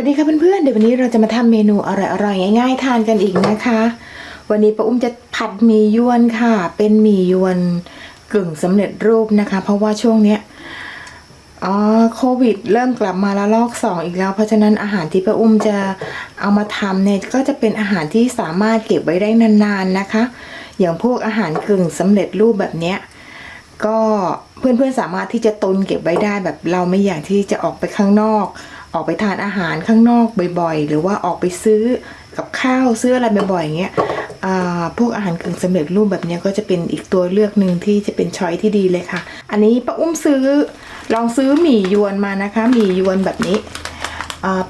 วัสดีค่ะเพื่อนๆ เดี๋ยววันนี้เราจะมาทำเมนูอร่อยๆ ง่ายๆ ทานกันอีกนะคะ วันนี้ป้าอุ้มจะผัดหมี่ยวนค่ะ เป็นหมี่ยวนกึ่งสำเร็จรูปนะคะ เพราะว่าช่วงเนี้ยอ๋อโควิด เริ่มกลับมาละลอกสองอีกแล้ว เพราะฉะนั้นอาหารที่ป้าอุ้มจะเอามาทำเนี่ยก็จะเป็นอาหารที่สามารถเก็บไว้ได้นานๆนะคะ อย่างพวกอาหารกึ่งสำเร็จรูปแบบเนี้ยก็เพื่อนๆสามารถที่จะตุนเก็บไว้ได้แบบเราไม่อยากที่จะออกไปข้างนอก ออกไปทานอาหารข้างนอกบ่อยๆ หรือว่าออกไปซื้อกับข้าวซื้ออะไรบ่อยๆอย่างเงี้ยพวกอาหารกึ่งสำเร็จรูปแบบนี้ก็จะเป็นอีกตัวเลือกหนึ่งที่จะเป็นช้อยที่ดีเลยค่ะ อันนี้ป้าอุ้มซื้อลองซื้อหมี่ยวนมานะคะหมี่ยวนแบบนี้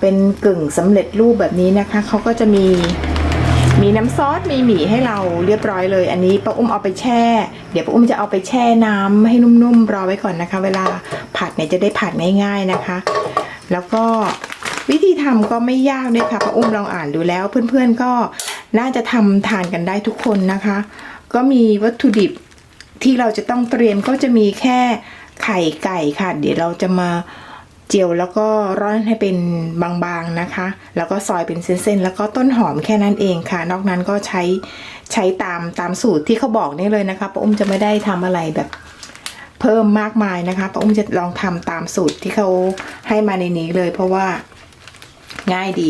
เป็นกึ่งสำเร็จรูปแบบนี้นะคะเขาก็จะมีมีน้ำซอสมีหมี่ให้เราเรียบร้อยเลย อันนี้ป้าอุ้มเอาไปแช่ เดี๋ยวป้าอุ้มจะเอาไปแช่น้ำให้นุ่มๆรอไว้ก่อนนะคะ เวลาผัดเนี่ยจะได้ผัดง่าย ๆนะคะ แล้วก็วิธีทำก็ไม่ยากด้วยค่ะป้าอุ้มลองอ่านดูแล้ว เพื่อนๆก็น่าจะทำทานกันได้ทุกคนนะคะ ก็มีวัตถุดิบที่เราจะต้องเตรียมก็จะมีแค่ไข่ไก่ค่ะ เดี๋ยวเราจะมาเจียวแล้วก็ร่อนให้เป็นบางๆนะคะ แล้วก็ซอยเป็นเส้นๆ แล้วก็ต้นหอมแค่นั้นเองค่ะ นอกนั้นก็ใช้ใช้ตามตามสูตรที่เขาบอกนี่เลยนะคะป้าอุ้มจะไม่ได้ทำอะไรแบบ เพิ่มมากมายนะคะป้าอุ้มจะลองทำตามสูตรที่เขาให้มาในนี้เลย เพราะว่าง่ายดี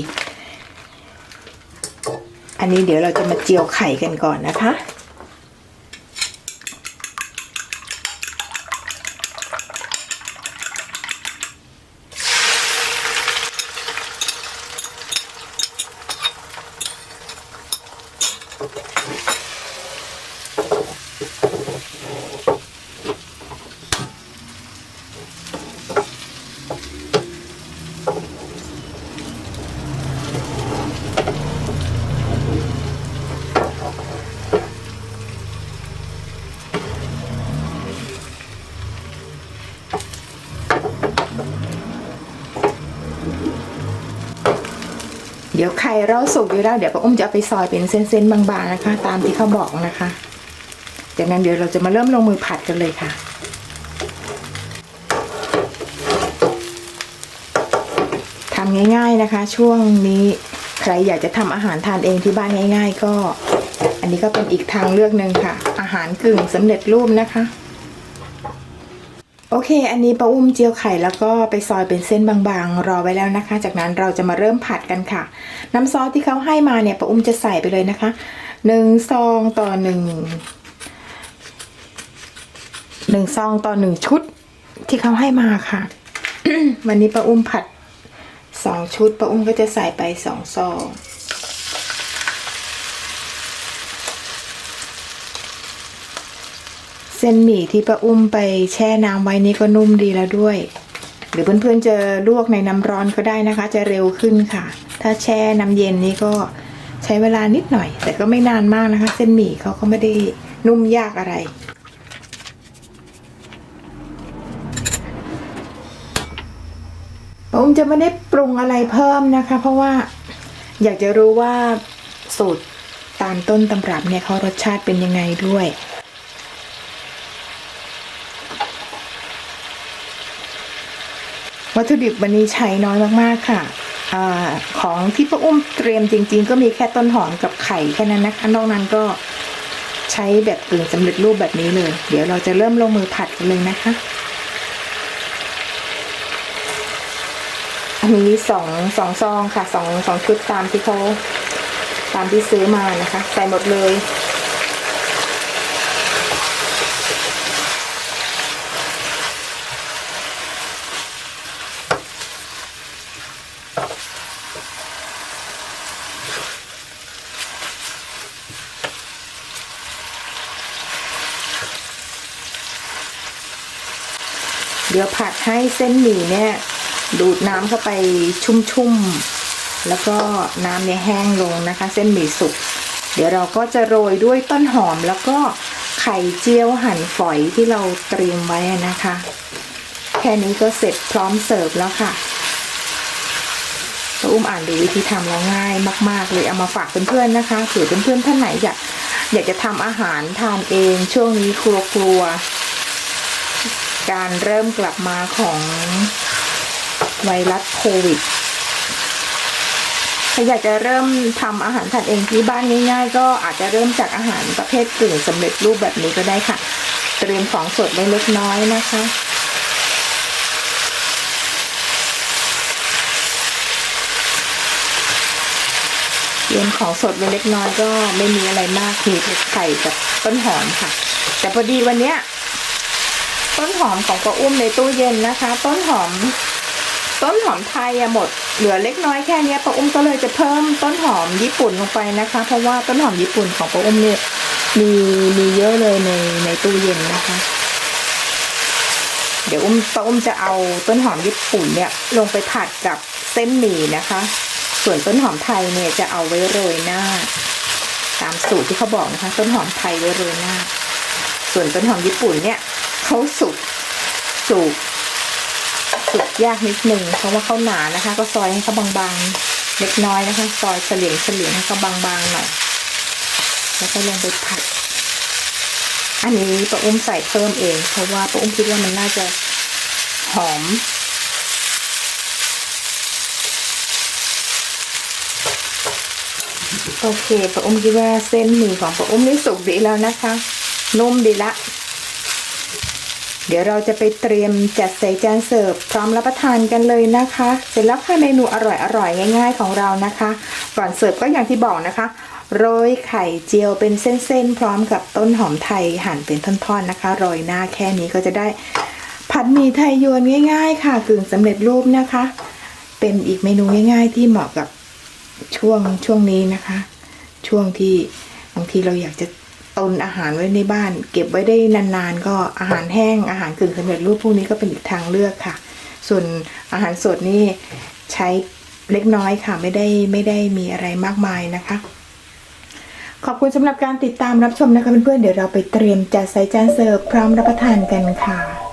อันนี้เดี๋ยวเราจะมาเจียวไข่กันก่อนนะคะ เดี๋ยวไข่เราสุกอยู่แล้วเดี๋ยวป้าอุ้มจะเอาไปซอยเป็นเส้นๆบางๆนะคะ ตามที่เขาบอกนะคะจากนั้นเดี๋ยวเราจะมาเริ่มลงมือผัดกันเลยค่ะทำง่าย ๆนะคะ ช่วงนี้ใครอยากจะทำอาหารทานเองที่บ้านง่าย ๆ ก็ อันนี้ก็เป็นอีกทางเลือกหนึ่งค่ะ อาหารกึ่งสำเร็จรูปนะคะ อเค อันนี้ป้าอุ้มเจียวไข่แล้วก็ไปซอยเป็นเส้นบางๆ รอไว้แล้วนะคะ จากนั้นเราจะมาเริ่มผัดกันค่ะ น้ำซอสที่เขาให้มาเนี่ยป้าอุ้มจะใส่ไปเลยนะคะหนึ่งซองต่อหนึ่งหนึ่งซองต่อหนึ่งชุดที่เขาให้มาค่ะ วันนี้ป้าอุ้มผัดสองชุดป้าอุ้มก็จะใส่ไปสองซอง เส้นหมี่ที่ป้าอุ้มไปแช่น้ำไว้นี่ก็นุ่มดีแล้วด้วย หรือเพื่อนๆจะลวกในน้ำร้อนก็ได้นะคะ จะเร็วขึ้นค่ะ ถ้าแช่น้ำเย็นนี่ก็ใช้เวลานิดหน่อย แต่ก็ไม่นานมากนะคะ เส้นหมี่เขาก็ไม่ได้นุ่มยากอะไร ป้าอุ้มจะไม่ได้ปรุงอะไรเพิ่มนะคะ เพราะว่าอยากจะรู้ว่าสูตรตามต้นตำรับเนี่ยเขารสชาติเป็นยังไงด้วย วัตถุดิบวันนี้ใช้น้อยมากๆค่ะอของที่ป้าอุ้มเตรียมจริง ๆ ก็มีแค่ต้นหอมกับไข่แค่นั้นนะคะนอกนั้นก็ใช้แบบกึ่งสำเร็จรูปแบบนี้เลย เดี๋ยวเราจะเริ่มลงมือผัดกันเลยนะคะอันนี้สองสองซองค่ะสองสองชุดตามที่เขาตามที่ซื้อมานะคะ ใส่หมดเลย เดี๋ยวผัดให้เส้นหมี่เนี่ยดูดน้ำเข้าไปชุ่มๆ แล้วก็น้ำเนี่ยแห้งลงนะคะ เส้นหมี่สุก เดี๋ยวเราก็จะโรยด้วยต้นหอมแล้วก็ไข่เจียวหั่นฝอยที่เราเตรียมไว้นะคะ แค่นี้ก็เสร็จพร้อมเสิร์ฟแล้วค่ะป้าอุ้มอ่านดูวิธีทำแล้วง่ายมาก ๆ เลยเอามาฝากเพื่อนๆนะคะเผื่อเพื่อนๆท่านไหนอยากอยากจะทำอาหารทานเอง ช่วงนี้ครัวๆ การเริ่มกลับมาของไวรัสโควิดถ้าอยากจะเริ่มทำอาหารทานเองที่บ้านง่าย ๆ ก็อาจจะเริ่มจากอาหารประเภทกึ่งสำเร็จรูปแบบนี้ก็ได้ค่ะ เตรียมของสดไว้เล็กน้อยนะคะ เตรียมของสดไว้เล็กน้อยก็ไม่มีอะไรมากมีไข่กับต้นหอมค่ะ แต่พอดีวันเนี้ย ต้นหอมของป้าอุ้มในตู้เย็นนะคะ ต้นหอม ต้นหอมไทยอะหมด เหลือเล็กน้อยแค่เนี้ยป้าอุ้มก็เลยจะเพิ่มต้นหอมญี่ปุ่นลงไปนะคะ เพราะว่าต้นหอมญี่ปุ่นของป้าอุ้มเนี่ยมีมีเยอะเลยในในตู้เย็นนะคะ เดี๋ยวอุ้มป้าอุ้มจะเอาต้นหอมญี่ปุ่นเนี่ยลงไปผัดกับเส้นหมี่นะคะ ส่วนต้นหอมไทยเนี่ยจะเอาไว้โรยหน้า ตามสูตรที่เขาบอกนะคะ ต้นหอมไทยไว้โรยหน้า ส่วนต้นหอมญี่ปุ่นเนี่ย เขาสุกสุกสุกยากนิดนึงเพราะว่าเขาหนานะคะ ก็ซอยให้เขาบางๆเล็กน้อยนะคะ ซอยเฉลียงเฉลียงให้เขาบางๆหน่อยแล้วก็ลงไปผัด อันนี้ป้าอุ้มใส่เพิ่มเอง เพราะว่าป้าอุ้มคิดว่ามันน่าจะหอม โอเคป้าอุ้มคิดว่าเส้นหมี่ของป้าอุ้มนี่สุกดีแล้วนะคะนุ่มดีละ เดี๋ยวเราจะไปเตรียมจัดใส่จานเสิร์ฟพร้อมรับประทานกันเลยนะคะ เสร็จแล้วค่ะเมนูอร่อยๆง่าย ๆ ของเรานะคะ ก่อนเสิร์ฟก็อย่างที่บอกนะคะโรยไข่เจียวเป็นเส้นๆ พร้อมกับต้นหอมไทยหั่นเป็นท่อนๆนะคะโรยหน้าแค่นี้ก็จะได้ ผัดหมี่ไทยยวนง่าย ๆ ค่ะกึ่งสำเร็จรูปนะคะ เป็นอีกเมนูง่าย ๆ ที่เหมาะกับช่วงช่วงนี้นะคะ ช่วงที่บางทีเราอยากจะ ตุนอาหารไว้ในบ้าน เก็บไว้ได้นานๆ ก็อาหารแห้งอาหารกึ่งสำเร็จรูปพวกนี้ก็เป็นอีกทางเลือกค่ะ ส่วนอาหารสดนี่ใช้เล็กน้อยค่ะไม่ได้ไม่ได้มีอะไรมากมายนะคะ ขอบคุณสำหรับการติดตามรับชมนะคะเพื่อนๆเดี๋ยวเราไปเตรียมจัดใส่จานเสิร์ฟพร้อมรับประทานกันค่ะ